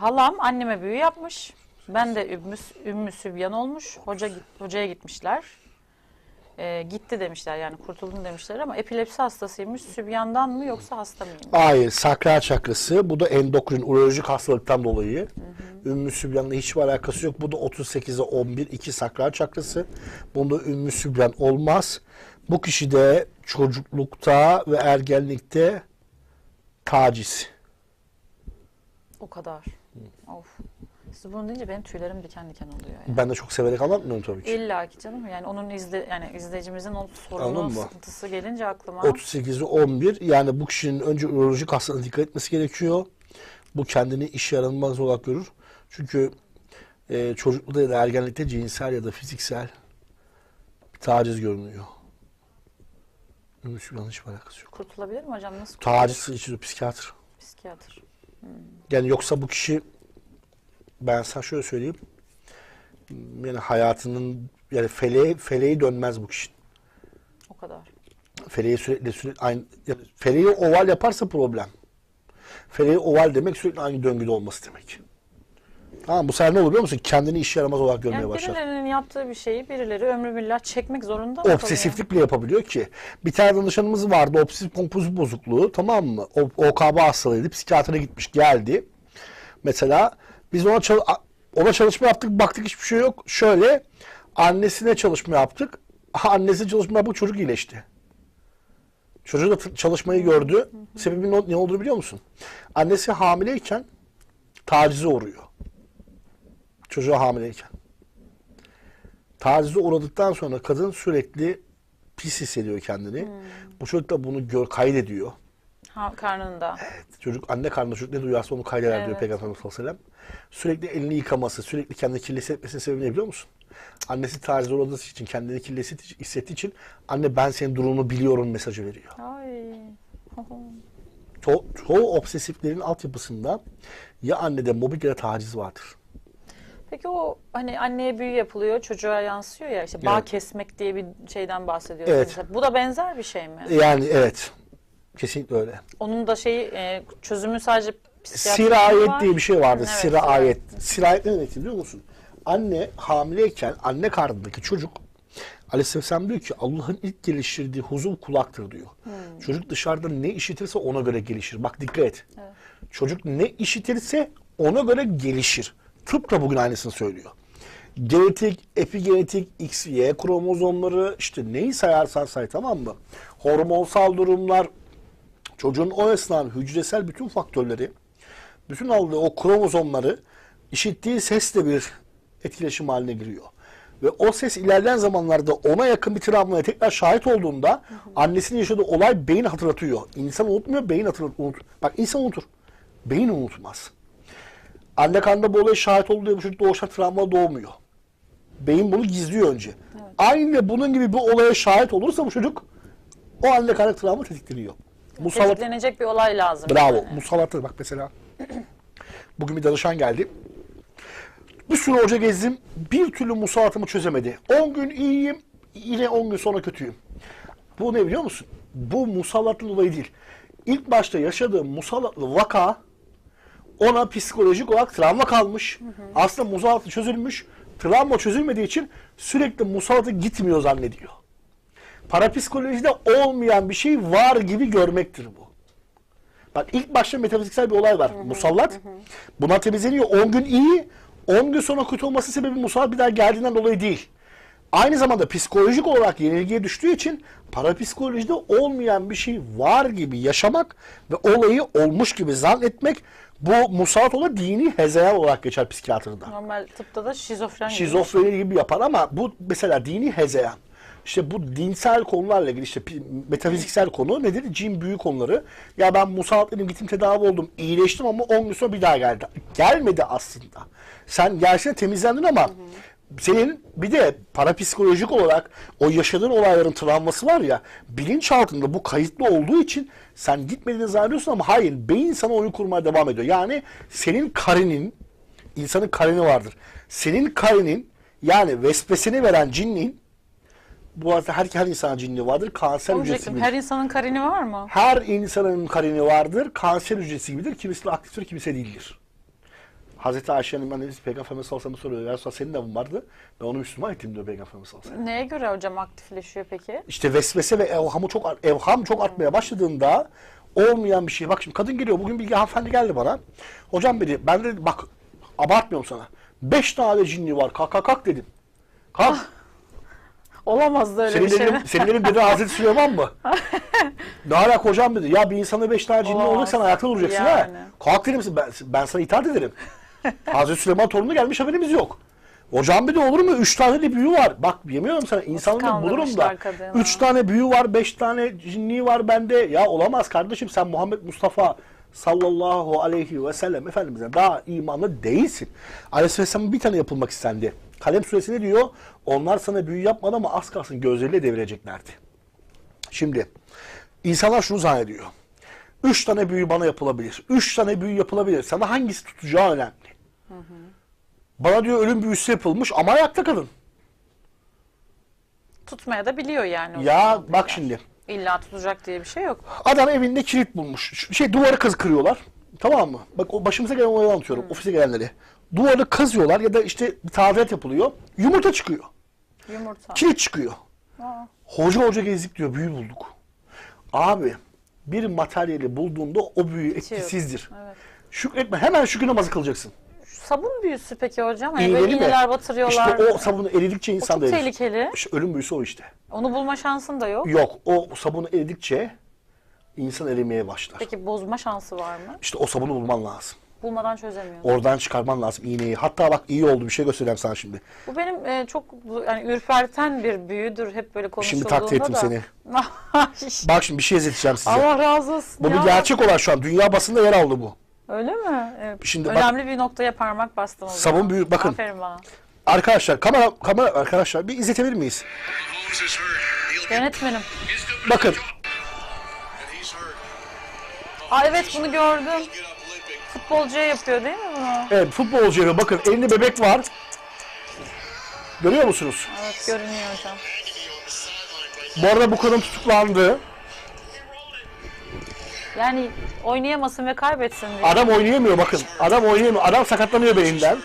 halam anneme büyü yapmış. Ben de ümmü, ümmü sübyan olmuş. Hoca git- hocaya gitmişler. Ee, gitti demişler yani kurtuldun demişler ama epilepsi hastasıymış. Sübyandan mı yoksa hasta mıymış? Hayır, sakral çakrası. Bu da endokrin, urolojik hastalıktan dolayı. Ümmü Sübyan'la hiçbir alakası yok. Bu da 38'e 11, 2 sakral çakrası. Bunda Ümmü Sübyan olmaz. Bu kişi de çocuklukta ve ergenlikte taciz. O kadar. Of. Siz bunu deyince benim tüylerim diken diken oluyor yani. Ben de çok severek anlatmıyorum tabii ki. İlla ki canım yani onun izle yani izleyicimizin o sorunu Anladın mı? sıkıntısı gelince aklıma 38'i 11 yani bu kişinin önce urolojik hastalığına dikkat etmesi gerekiyor. Bu kendini iş yaranmaz olarak görür. Çünkü e, çocuklukta ya da ergenlikte cinsel ya da fiziksel bir taciz görünüyor. Ümmü Sübyan'ın hiçbir alakası yok. kurtulabilir mi hocam? Nasıl Taciz için psikiyatr. Psikiyatr. Yani yoksa bu kişi ben sana şöyle söyleyeyim. Yani hayatının yani feleğe, feleği dönmez bu kişi. O kadar. Feleği sürekli sürekli aynı yani feleği oval yaparsa problem. Feleği oval demek sürekli aynı döngüde olması demek. Tamam bu sefer ne olur biliyor musun? Kendini iş yaramaz olarak görmeye Yani başlar. birilerinin yaptığı bir şeyi birileri ömrü billah çekmek zorunda mı kalıyor? Obsesiflik bile yapabiliyor ki. Bir tane danışanımız vardı obsesif kompulsif bozukluğu tamam mı? O, OKB hastalığıydı. Psikiyatra gitmiş geldi. Mesela biz ona, çal- ona çalışma yaptık baktık hiçbir şey yok. Şöyle annesine çalışma yaptık. Annesi çalışma yaptık çocuk iyileşti. Çocuğu da çalışmayı gördü. Sebebi ne, ne olduğunu biliyor musun? Annesi hamileyken tacize uğruyor. Çocuğa hamileyken. Tacize uğradıktan sonra kadın sürekli pis hissediyor kendini. Bu çocuk da bunu gör, kaydediyor. Ha, karnında. Çocuk anne karnında çocuk ne duyarsa onu kaydeder diyor Evet. Peygamber sallallahu aleyhi ve sellem. Sürekli elini yıkaması, sürekli kendini kirli hissetmesinin sebebi ne biliyor musun? Annesi tacize uğradığı için, kendini kirli hissettiği- hissettiği için anne ben senin durumunu biliyorum mesajı veriyor. Ay. Ço çoğu obsesiflerin altyapısında ya annede mobbing ya da taciz vardır. Peki o hani anneye büyü yapılıyor, çocuğa yansıyor ya işte bağ Evet. kesmek diye bir şeyden bahsediyorsunuz. Evet. Bu da benzer bir şey mi? Yani evet. Kesinlikle öyle. Onun da şeyi e, çözümü sadece psikiyatri Sirayet diye bir şey vardır. Evet, sirayet. Sirayet ne demek biliyor musun? Anne hamileyken anne karnındaki çocuk Aleyhisselam diyor ki Allah'ın ilk geliştirdiği huzuv kulaktır diyor. Hmm. Çocuk dışarıda ne işitirse ona göre gelişir. Bak dikkat et. Evet. Çocuk ne işitirse ona göre gelişir. Tıp da bugün aynısını söylüyor. Genetik, epigenetik, X, Y kromozomları işte neyi sayarsan say tamam mı? Hormonsal durumlar, çocuğun o esnada hücresel bütün faktörleri, bütün aldığı o kromozomları işittiği sesle bir etkileşim haline giriyor. Ve o ses ilerleyen zamanlarda ona yakın bir travmaya tekrar şahit olduğunda annesinin yaşadığı olay beyin hatırlatıyor. İnsan unutmuyor, beyin hatırlatıyor. Unut. Bak insan unutur. Beyin unutmaz. Anne karnında bu olaya şahit olduğu bu çocuk doğuşta travma doğmuyor. Beyin bunu gizliyor önce. Aynı bunun gibi bir olaya şahit olursa bu çocuk o anne karnı travma tetikleniyor. Musallat Tetiklenecek bir olay lazım. Bravo. yani. Musallatı bak mesela. Bugün bir danışan geldi. Bir sürü hoca gezdim. Bir türlü musallatımı çözemedi. 10 gün iyiyim. Yine 10 gün sonra kötüyüm. Bu ne biliyor musun? Bu musallatlı dolayı değil. İlk başta yaşadığım musallatlı vaka ona psikolojik olarak travma kalmış. Aslında musallatı çözülmüş. Travma çözülmediği için sürekli musallatı gitmiyor zannediyor. Parapsikolojide olmayan bir şey var gibi görmektir bu. Bak ilk başta metafiziksel bir olay var. Musallat. Buna temizleniyor. 10 gün iyi. 10 gün sonra kötü olması sebebi musallat bir daha geldiğinden dolayı değil. Aynı zamanda psikolojik olarak yenilgiye düştüğü için parapsikolojide olmayan bir şey var gibi yaşamak ve olayı olmuş gibi zannetmek bu musallat olan dini hezeyan olarak geçer psikiyatrda Normal tıpta da şizofren gibi. şizofreni gibi yapar ama bu mesela dini hezeyan. İşte bu dinsel konularla ilgili işte metafiziksel konu nedir? Cin büyü konuları. Ya ben musallat dedim gittim tedavi oldum. iyileştim ama 10 gün sonra bir daha geldi. Gelmedi aslında. Sen gerçekten temizlendin ama senin bir de parapsikolojik olarak o yaşadığın olayların travması var ya bilinçaltında bu kayıtlı olduğu için sen gitmediğini zannediyorsun ama hayır beyin sana oyun kurmaya devam ediyor. Yani senin karinin insanın karini vardır. Senin karinin yani vesveseni veren cinliğin bu arada her, her insan cinliği vardır. Kanser Onu hücresi gibidir. Her insanın karini var mı? Her insanın karini vardır. Kanser hücresi gibidir. Kimisi aktiftir, kimisi değildir. Hazreti Ayşe'nin annesi Peygamberimiz sallallahu aleyhi ve sellem soruyor. Ya senin de vardı? Ben onu Müslüman ettim diyor Peygamberimiz sallallahu aleyhi ve sellem. Neye göre hocam aktifleşiyor peki? İşte vesvese ve evhamı çok evham çok artmaya başladığında olmayan bir şey. Bak şimdi kadın geliyor. Bugün bir hanımefendi geldi bana. Hocam dedi ben de bak abartmıyorum sana. Beş tane cinli var. Kalk kalk kalk dedim. Kalk. Olamaz da öyle senin bir şey. dedim, senin dedim dedi Hazreti Süleyman mı? ne alaka hocam dedi. Ya bir insana beş tane olacak sen ayakta duracaksın ha. Yani. Kalk dedim ben, ben sana itaat ederim. Hazreti Süleyman torunu gelmiş haberimiz yok. Hocam bir de olur mu? Üç tane de büyü var. Bak yemiyorum sana. İnsanlığı bulurum da. kadını? Üç tane büyü var, beş tane cinni var bende. Ya olamaz kardeşim sen Muhammed Mustafa sallallahu aleyhi ve sellem Efendimiz'e daha imanlı değilsin. Aleyhisselam'ın bir tane yapılmak istendi. Kalem suresi ne diyor? Onlar sana büyü yapmadı ama az kalsın gözleriyle devireceklerdi. Şimdi insanlar şunu zannediyor. Üç tane büyü bana yapılabilir. Üç tane büyü yapılabilir. Sana hangisi tutacağı önemli. Bana diyor ölüm büyüsü yapılmış ama ayakta kalın. Tutmaya da biliyor yani. Ya bak dediler. şimdi. İlla tutacak diye bir şey yok. Adam evinde kilit bulmuş. Şey duvarı kaz kırıyorlar. Tamam mı? Bak o başımıza gelen olayı anlatıyorum. Ofise gelenleri. Duvarı kazıyorlar ya da işte tadilat yapılıyor. Yumurta çıkıyor. Yumurta. Kilit çıkıyor. Aa, Hoca hoca gezdik diyor. Büyü bulduk. Abi bir materyali bulduğunda o büyü etkisizdir. Evet. Şükretme. Hemen şükür namazı kılacaksın. Sabun büyüsü peki hocam? İğneli böyle mi? iğneler batırıyorlar. İşte o sabunu eridikçe O insan çok da erir. tehlikeli. İşte ölüm büyüsü o işte. Onu bulma şansın da yok. Yok o sabunu eridikçe insan erimeye başlar. Peki bozma şansı var mı? İşte o sabunu bulman lazım. Bulmadan çözemiyor. Oradan çıkarman lazım iğneyi. Hatta bak iyi oldu bir şey göstereceğim sana şimdi. Bu benim e, çok yani ürperten bir büyüdür hep böyle konuşulduğunda takdir ettim da. seni. Bak şimdi bir şey izleteceğim size. Allah razı olsun bu ya. bir gerçek olan şu an. Dünya basında yer aldı bu. Öyle mi? Evet. Şimdi bak- Önemli bir noktaya parmak bastım Sabun büyük- bakın. Aferin bana. Arkadaşlar kamera kamera arkadaşlar bir izletebilir miyiz? Yönetmenim. Bakın. Aa evet bunu gördüm. Futbolcuya yapıyor değil mi bunu? Evet futbolcu yapıyor. Bakın elinde bebek var. Görüyor musunuz? Evet görünüyor hocam. Bu arada bu kadın tutuklandı. Yani oynayamasın ve kaybetsin diye. Adam oynayamıyor bakın. Adam oynayamıyor. Adam sakatlanıyor belinden.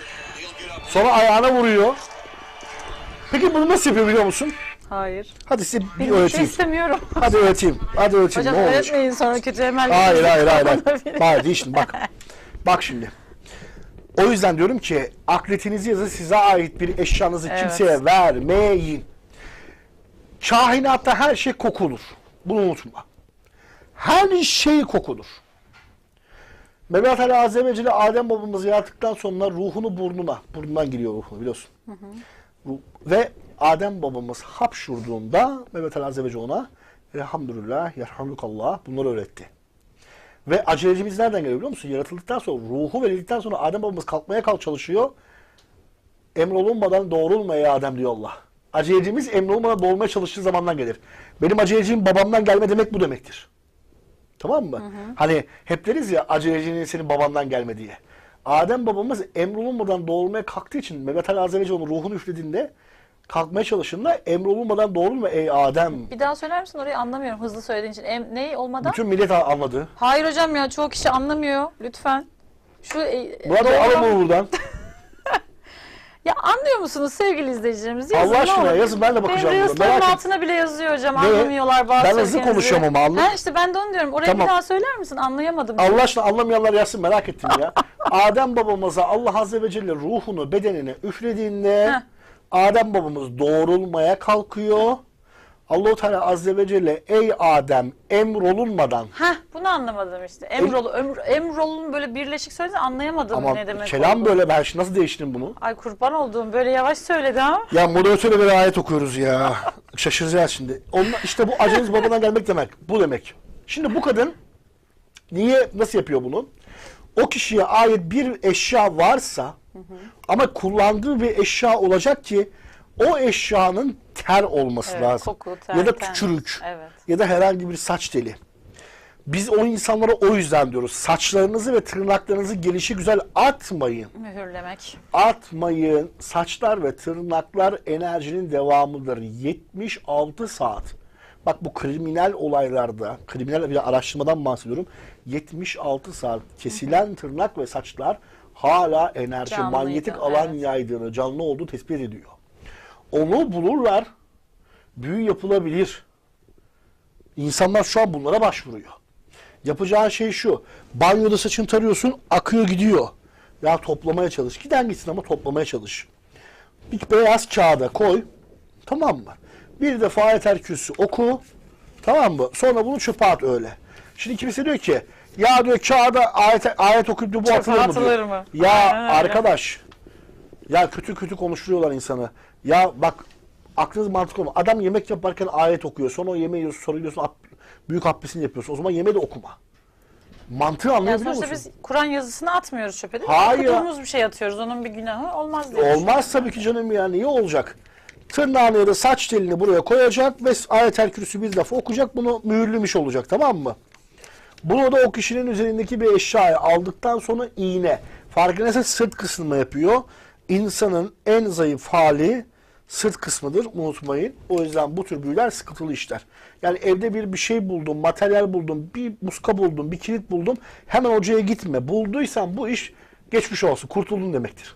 Sonra ayağına vuruyor. Peki bunu nasıl yapıyor biliyor musun? Hayır. Hadi size bir Bir şey öğreteyim. istemiyorum. Hadi öğreteyim. Hadi öğreteyim. Hocam ne öğretmeyin sonra kötü emel. Hayır hayır hayır. hayır. Hayır değil şimdi bak. Bak şimdi. O yüzden diyorum ki akletinizi yazın size ait bir eşyanızı Evet. kimseye vermeyin. Kainatta her şey kokulur. Bunu unutma. Her şey kokulur. Mevlat Ali Azze Adem babamızı yarattıktan sonra ruhunu burnuna, burnundan giriyor ruhunu biliyorsun. Ruh- Ve Adem babamız hapşurduğunda Mevlat Ali Azze ve Celle ona Elhamdülillah, yerhamukallah bunları öğretti. Ve acelecimiz nereden geliyor biliyor musun? Yaratıldıktan sonra, ruhu verildikten sonra Adem babamız kalkmaya kalk çalışıyor. Emrolunmadan doğrulma ey Adem diyor Allah. Acelecimiz emrolunmadan doğurmaya çalıştığı zamandan gelir. Benim acelecim babamdan gelme demek bu demektir. Tamam mı? Hani hep deriz ya acelecinin senin babandan gelme diye. Adem babamız emrolunmadan doğurmaya kalktığı için Mehmet Ali Azze ve Celle onun ruhunu üflediğinde kalkmaya çalıştığında emrolunmadan doğrulma ey Adem. Bir daha söyler misin orayı anlamıyorum hızlı söylediğin için. Em, ne olmadan? Bütün millet anladı. Hayır hocam ya çoğu kişi anlamıyor. Lütfen. Şu e, Murat Bey doğru- alın bunu buradan. Ya anlıyor musunuz sevgili izleyicilerimiz? Yazın, Allah ne aşkına olur. yazın, ben de bakacağım Benim buna. Merak et. altına bile yazıyor hocam Ne? anlamıyorlar bazı Ben hızlı sözlerinizi. konuşuyorum ama anla- Ha işte ben de onu diyorum. Orayı Tamam. bir daha söyler misin? Anlayamadım. Allah aşkına anlamayanlar yazsın merak ettim ya. Adem babamıza Allah Azze ve Celle ruhunu bedenine üflediğinde Heh. Adem babamız doğrulmaya kalkıyor. Allahu Teala Azze ve Celle ey Adem emrolunmadan Heh bunu anlamadım işte. Emrolu, ömr, Emrol'un böyle birleşik söyledi anlayamadım ama ne demek kelam olduğunu. böyle ben şimdi nasıl değiştirin bunu? Ay kurban olduğum böyle yavaş söyledi ha. Ya moderatöre bir ayet okuyoruz ya. Şaşıracağız şimdi. Onlar, işte bu aceniz babadan gelmek demek. Bu demek. Şimdi bu kadın niye nasıl yapıyor bunu? O kişiye ait bir eşya varsa ama kullandığı bir eşya olacak ki o eşyanın ter olması Evet, lazım. koku, ter, ya da tükürük. Evet. Ya da herhangi bir saç teli. Biz o insanlara o yüzden diyoruz. Saçlarınızı ve tırnaklarınızı gelişi güzel atmayın. Mühürlemek. Atmayın. Saçlar ve tırnaklar enerjinin devamıdır. 76 saat. Bak bu kriminal olaylarda, kriminal bir araştırmadan bahsediyorum. 76 saat kesilen tırnak ve saçlar hala enerji, Canlıydı, manyetik alan evet. yaydığını, canlı olduğu tespit ediyor. Onu bulurlar, büyü yapılabilir. İnsanlar şu an bunlara başvuruyor. Yapacağın şey şu. Banyoda saçını tarıyorsun, akıyor gidiyor. Ya toplamaya çalış. Giden gitsin ama toplamaya çalış. Bir beyaz kağıda koy. Tamam mı? Bir defa ayetel kürsü oku. Tamam mı? Sonra bunu çöpe at öyle. Şimdi kimse diyor ki ya diyor kağıda ayet, ayet okuyup da bu Çöpe atılır mı atılır diyor. mı? Ya Aynen öyle. arkadaş ya kötü kötü konuşturuyorlar insanı. Ya bak aklınız mantık olma. Adam yemek yaparken ayet okuyor. Sonra o yemeği yiyorsun. Sonra gidiyorsun ab- büyük abdestini yapıyorsun. O zaman yemeği de okuma. Mantığı Yani anlayabiliyor sonuçta musun? biz Kur'an yazısını atmıyoruz çöpe değil mi? Hayır. Okuduğumuz bir şey atıyoruz. Onun bir günahı olmaz diye. Olmaz tabii ki canım ya. Niye olacak? Tırnağını ya da saç telini buraya koyacak ve ayetel kürsü bir defa okuyacak. Bunu mühürlemiş olacak tamam mı? Bunu da o kişinin üzerindeki bir eşyayı aldıktan sonra iğne. Farkındaysa sırt kısmına yapıyor. İnsanın en zayıf hali sırt kısmıdır unutmayın. O yüzden bu tür büyüler sıkıntılı işler. Yani evde bir bir şey buldum, materyal buldum, bir muska buldum, bir kilit buldum. Hemen hocaya gitme. Bulduysan bu iş geçmiş olsun, kurtuldun demektir.